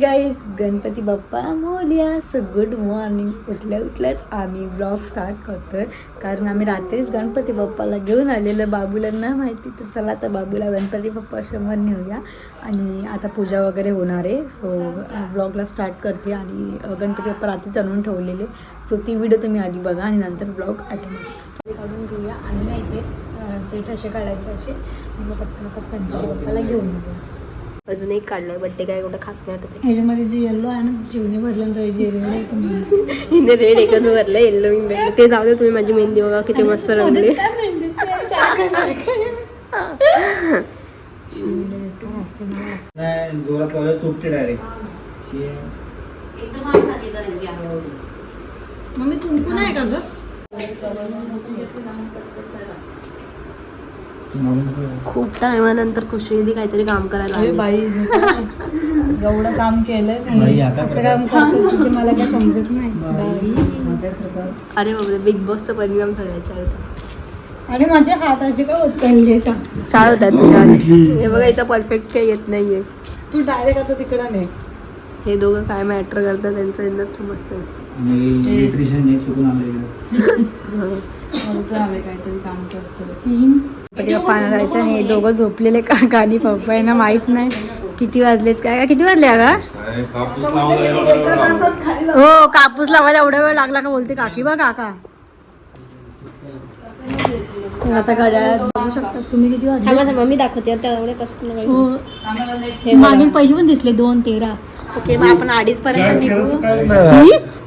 Guys Ganpati Bappa Morya so good morning उठल्या उठल्याच आम्ही ब्लॉग स्टार्ट करतोय. कारण आम्ही रात्रीच गणपती बाप्पाला घेऊन आलेलं बाबूला ना माहिती. तर चला आता बाबूला गणपती बाप्पा समोर नेऊया. आणि आता पूजा वगैरे होणार आहे. सो ब्लॉगला स्टार्ट करते आणि गणपती बाप्पा रात्रीच आणून ठेवलेले. सो ती व्हिडिओ तुम्ही आधी बघा आणि नंतर ब्लॉग ॲटोमॅटिक काढून घेऊया आणि नाही ते ते ठसे काढायचे असे. मग पटकन पटकन गणपती बाप्पाला घेऊन अजून एक काढलाय बड्डे काय कुठं खास नाही वाटत. ह्याच्यामध्ये जे येल्लो आहे ना शिवने भरल्यानंतर जे रेड आहे ते हिने रेड एकच भरलं येल्लो मी भेटलं ते जाऊ दे तुम्ही माझी मेहंदी बघा किती मस्त रंगली. नाही जोरात लावलं तुटते डायरेक्ट मम्मी तुमकू नाही का ग? खूप टायमानंतर खुशी काहीतरी काम करायला लागली. बाई एवढं काम बाई, नाही आता असं काम करतो तुझे मला काय समजत नाही. बाई. अरे बापरे बिग बॉसचा परिणाम सगळ्याच्या आहेत अरे माझे हात असे का उचलले सांग काय होतात तुझ्या हे बघा इथं परफेक्ट काही येत नाहीये. तू डायरेक्ट आता तिकडं नाही हे दोघं काय मॅटर करतात त्यांचं यांना समजतं इलेक्ट्रिशियन नाही चुकून आलं काहीतरी काम करतो तीन. पाण्यात जायचं आणि हे दोघं झोपलेले काका आणि पप्पा यांना माहीत नाही. किती वाजलेत काय? किती वाजले का हो कापूस लावायला एवढा वेळ लागला का बोलते काकी बा काका. आता घड्याळात बघू शकता. तुम्ही किती वाजले? मी दाखवते. आता एवढे कसं नाही हो. हे मागे पैसे पण दिसले दोन तेरा. ओके मग आपण अडीच पर्यंत निघू.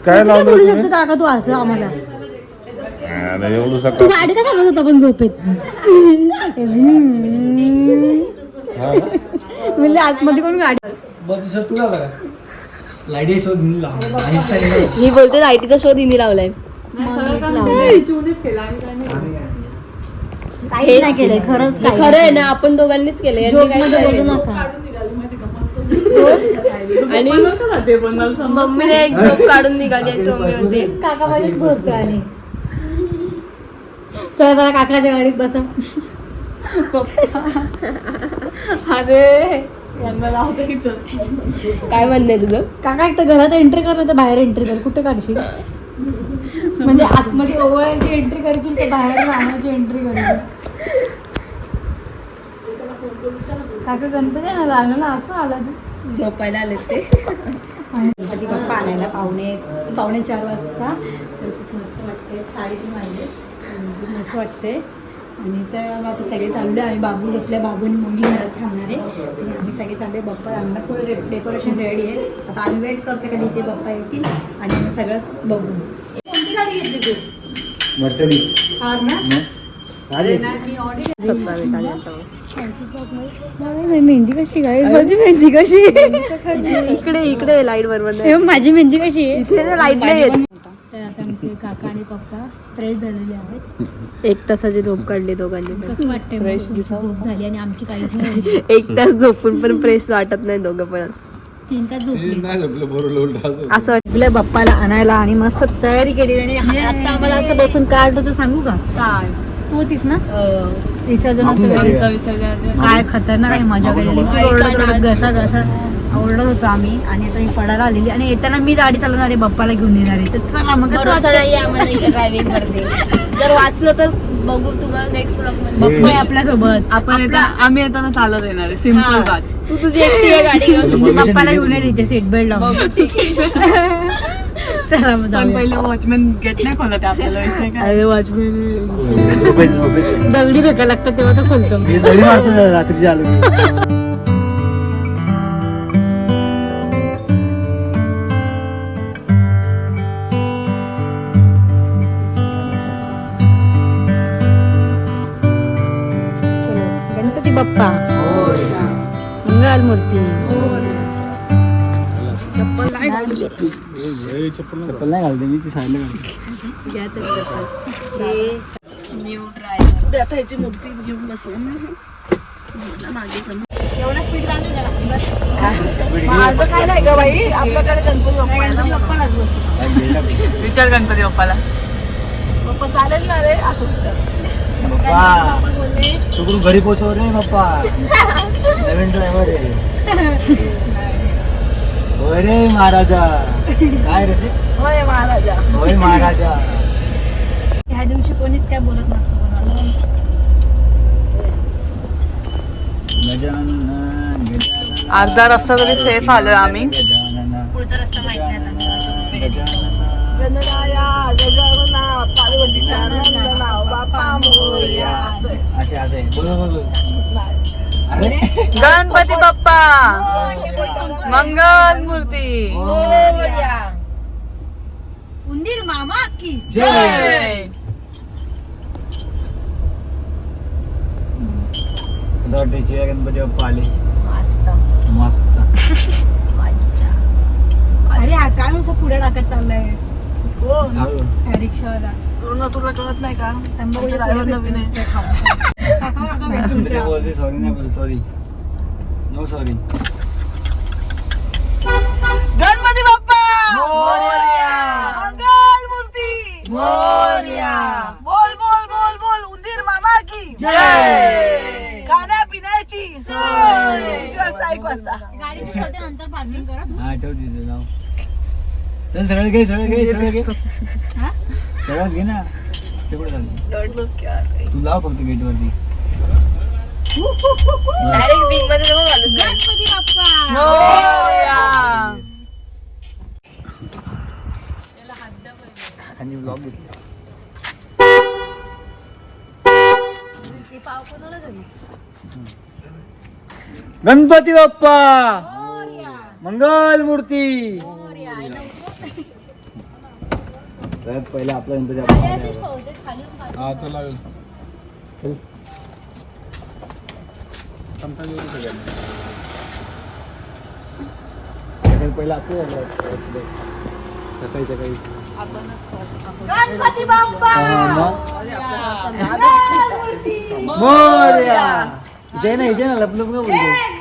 काय बोलू शकतो काका तू असं आम्हाला? एवढं तू सकाळ गाडी का चालवत होता पण झोपेत? म्हणजे आतमध्ये पण गाडी बघ सर तुला बघा लाईडी शोध मी बोलते लाईटीचा शोध हिने लावलाय. काहीच नाही केलंय खरंच हे खरं आहे ना आपण दोघांनीच केलं यांनी जोक काहीच मध्ये नाही बोलू केलं. नका. आणि मम्मीने एक झोप काढून निघाली म्हणते काका मध्येच बोलतो आणि. चला चला काकाच्या गाडीत बसा. अरे काय म्हणणं आहे तुझं? काका एक तर घरात एंट्री कर तर बाहेर एंट्री कर. कुठे काढशील? म्हणजे आतमध्ये ओवळायची एंट्री करशील तर बाहेर राहण्याची एंट्री करशील काका गणपती आला आला ना? असं आला तू? झोपायला आले ते. गणपती बाप्पा आणायला पावणे पावणे चार वाजता. तर खूप मस्त वाटते साडेतीन वाजले खूप मस्त वाटते आणि तर आता सगळे चालले आम्ही बाबू झोपल्या बाबू आणि मम्मी घरात थांबणार आहे. आणि आम्ही सगळे चालले बाप्पा आणणार फुल रे डेकोरेशन रेडी आहे. आता आम्ही वेट करतो कधी ते बाप्पा येतील आणि आम्ही सगळं बघू. कोणती गाडी घेतली तू? कार ना? मेहंदी कशी काय माझी मेहंदी कशी इकडे इकडे लाइट बरोबर माझी मेहंदी कशी आहे? इथे लाइट नाही येत तर आता आमचे काका आणि पप्पा फ्रेश झालेले आहेत. एक तासाची झोप काढली दोघांनी. कसं तुमची झोप झाली आणि आमची काहीच नाही एक तास झोपून पण फ्रेश वाटत नाही दोघं पण. तीन तास झोपली. नाही झोपलं बरोबर उलट असं आपल्या बाप्पाला आणायला आणि मस्त तयारी केलेली आणि आता आम्हाला असं बसून काढलं तर सांगू का? तू होतीस ना? विसर्जनाच्या काय खतरनाक आहे ओरडत घसा घसा. ओरडत होतो आम्ही. आणि आता मी पडायला आलेली. आणि येताना मी गाडी चालवणार आहे बाप्पाला घेऊन येणार आहे. तर चला मग कसं वाटतं? इथे ड्रायव्हिंग करते जर वाचलं तर बघू तुम्हाला नेक्स्ट ब्लॉग बाप्पा आहे मध्ये आपल्यासोबत. आपण येता आम्ही येताना चालत येणार आहे. सिंपल हा. बात तू तुझी एकटी आहे गाडी घेऊन. बाप्पाला घेऊन ये तिथे सीट बेल्ट लावून. बघू. ठीक आहे चला मग पण जाऊया. पहिले वॉचमॅन गेट नाही खोलत आपल्याला विषय काय? अरे वॉचमॅन झोपेत झोपेत दगडी भेटायला लागतात तेव्हा तर खोलतो. मी दडी मारतो रात्रीची आलो की. मूर्ती. चप्पल नाही घालते मी ती साईडला घालते. घ्या तर चप्पल. हे न्यू ड्रायव्हर आता ह्याची मूर्ती घेऊन बसलो ना. माझं काय नाही ग बाई आपल्याकडे गणपती बाप्पा विचार गणपती बाप्पाला. बाप्पा चालेल ना रे असं विचार. बाप्पा घरी पोचव रे बाप्पा नवीन ड्रायव्हर आहे. होय रे महाराजा. काय रे ते? होय महाराजा. होय महाराजा. ह्या दिवशी कोणीच काय बोलत नसतं कोणाला. गजानन गजानन अर्धा रस्ता तरी सेफ आलोय आम्ही. पुढचा रस्ता माहीत नाही आता. गजानन गणराया गजानना पार्वतीचा नंदना बापा मोरया. अच्छा असं आहे बोल बोल. बोल. अरे. गणपती बाप्पा. मंगल मूर्ती. उंदीर मामा की? जय. असं वाटतं शिव्या गणपती बाप्पा आले. मस्त. मस्त. अरे हा काय नुसतं पुढे टाकत चाललाय. ह्या रिक्षावाला. पूर्ण तुला कळत नाही का? तंबाखू ड्रायव्हर नवीन आहे. ते बोलते सॉरी नाही बोल sorry no sorry Ganpati Bappa! Mangal Murti! Morya. बोल बोल बोल बोल. उंदीर मामा की जय! खाण्या पिण्याची. सोय. एक वाजता गाडीची छोटे नंतर पार्किंग करा. हा नाव चल सरळ घे सरळ घे सरळ घे. हा? सरळच घे ना. ते कुठे झालं तू लाव फक्त गेट वरती. डायरेक्ट विंगमध्ये नको घालूस गाडी. गणपती बाप्पा मोरया आणि ब्लॉग घेतला. गणपती बाप्पा! मंगल मूर्ती! सगळ्यात पहिला आपला हा तो लावेल चल पहिला आपलं सकाळी सकाळी गणपती बाप्पा मोरया इथे ना इथे ना लपलप का बोलते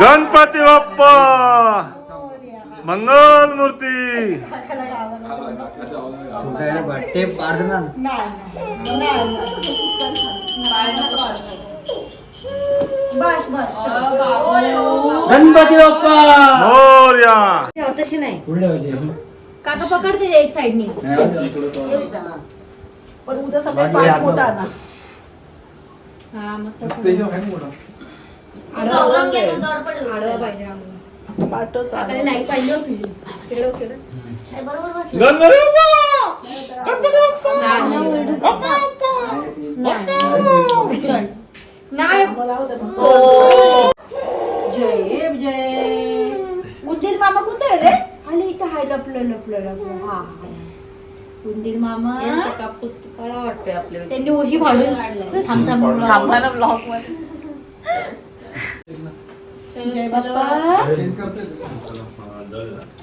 गणपती बाप्पा. मंगल मूर्ती. छोटा आहे बा टेप मार दे ना? बस बस गणपती बाप्पा. मोर्या. तशी नाही. काका पकडते एक साईडनी पण उद्या सकाळी पाठ मोठा ना हा मग तसं तुझा औरंग घे, तुझा जवळ पडेल आडवा उचलायला. पाहिजे आम्हाला. पाठच सकाळी लाइट पाहिजे हो तुझी. तिकडे हो तिकडे. छाय, बरोबर बसली. गणपती बाप्पा नाही, नाही. नाही. चल. नाही. जय. जय उंदीर मामा कुठे आहे रे? इथं हाय लपलं लपलं लपलं. हा उंदीर मामा. वाटतंय आपल्या त्यांनी ओशी फाडून थांब थांब बोला. थांबा ना ब्लॉगमध्ये. जय बाप्पा.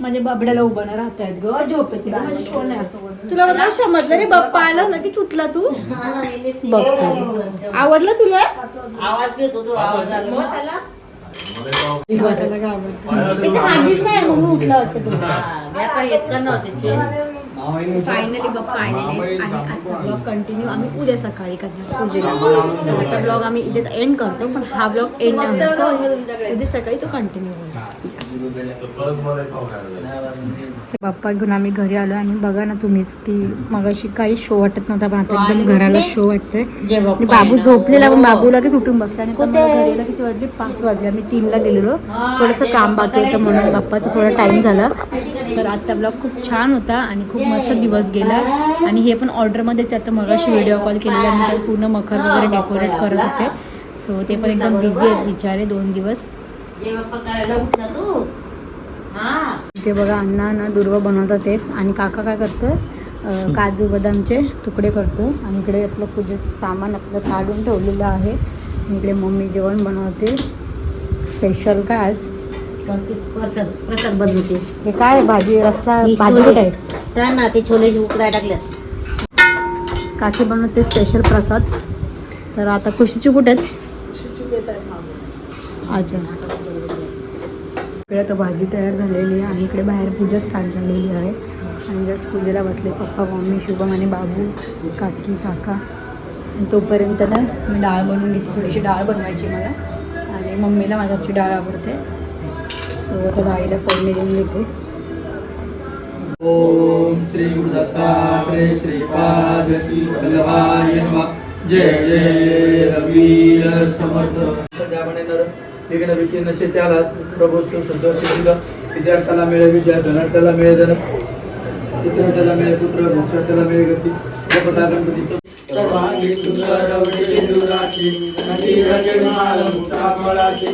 माझ्या बाबड्याला उभं नाही राहत आहेत ग झोपेत माझ्या तुला बघा समजलं रे बाप्पा आला ना की तुतला तू? बघतो. आवडलं तुला? आवाज घेतो तो आवाज आला. हागीच नाही म्हणून उठला होते फायनली आलेले आणि आजचा ब्लॉग कंटिन्यू आम्ही उद्या सकाळी करणार पूजेला आता ब्लॉग आम्ही इथेच एंड करतो पण हा ब्लॉग एंड नाही होणार. So, उद्या सकाळी तो कंटिन्यू होईल बाप्पा घेऊन आम्ही घरी आलो आणि बघा ना तुम्हीच की मगाशी काही शो वाटत नव्हता पण आता एकदम घराला शो वाटतोय. बाबू झोपलेला पण बाबू लगेच उठून बसला आणि किती वाजले? पाच वाजले. आम्ही तीनला गेलेलो. थोडंसं काम बाकी होतं म्हणून बाप्पाचा थोडा टाइम झाला. तर आजचा ब्लॉग खूप छान होता आणि खूप मस्त दिवस गेला. आणि हे पण ऑर्डरमध्येच. आता मगाशी व्हिडिओ कॉल केल्यानंतर पूर्ण मखर वगैरे डेकोरेट करत होते. सो ते पण एकदम बिझी आहेत बिचारे दोन दिवस जे बाप्पा करायला उठला तू हा इथे बघा अण्णा ना दुर्वा बनवतात एक. आणि काका काय करतो काजू बदामचे तुकडे करतो आणि इकडे आपलं पूजेचं सामान आपलं काढून ठेवलेलं आहे. आणि इकडे मम्मी जेवण बनवते. स्पेशल काय आज? प्रसाद प्रसाद बनवते. हे काय भाजी रस्सा ही भाजी छोले. कुठे आहे? त्या ना ते छोले उकडाय टाकल्यात काकी बनवते स्पेशल प्रसाद. तर आता खुशीची कुठे आहेत? अच्छा. इकडे आता भाजी तयार झालेली आहे आणि इकडे बाहेर पूजा स्टार्ट झालेली आहे. आणि जस्ट पूजेला बसले पप्पा मम्मी शुभम आणि बाबू काकी काका. तोपर्यंत ना मी डाळ बनवून घेते थोडीशी डाळ बनवायची मला. आणि मम्मीला माझ्याची डाळ आवडते. सो त्या डाळीला फोडणी देऊन घेते. ओम श्री गुरु श्रीपाद श्री वल्लभाय जय जय रवीर समर्थ. सध्या म्हणेनर विघ्न विकीर्ण शेत्याला प्रभुस्तु शुद्ध विद्यार्थ्याला मिळे विद्या धनार्थ्याला मिळे धन पुत्रार्थ्याला मिळे पुत्र मोक्षार्थ्याला मिळे गती जपता गणपती सर्वांगी सुंदर वडे दुराची नदी रंगे मुठा फळाची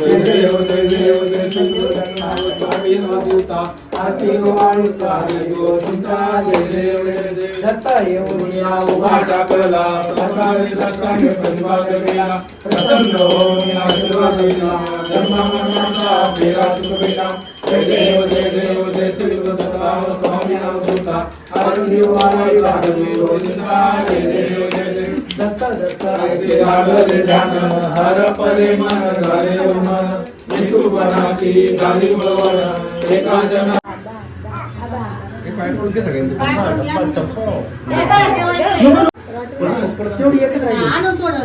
जय देव जय देव जय दत्ता येऊन या उभा टाकला सकाळी सकाळी परिवार केला प्रसन्न होऊन आशीर्वाद दिला धर्माचा फेरा जय देव जय देव जय श्री स्वामी नामदूता अरुणी वाई दत्ता दत्ता ऐसे लागले ध्यान हर परे मन बळवण एका जना तेवढी एकच राहिली आणून सोडलं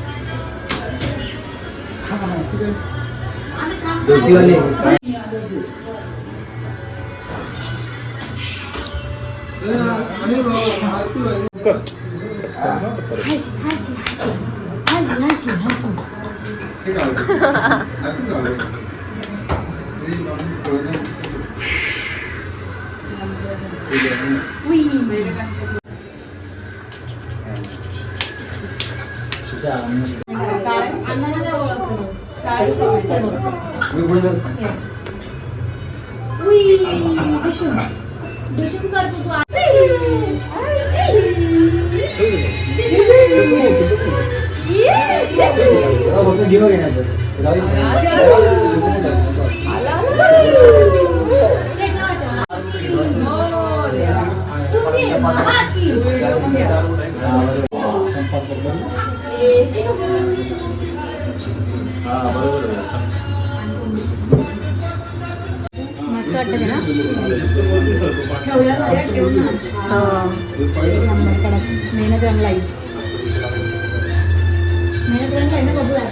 还行还行还行还行还行还行。哈哈哈哈哈！喂。吃下。 कर हा बरोबर आहे मस्त वाटतं ना. मेहनत रंगलाई मेहनत रंगलाई ना बघूया.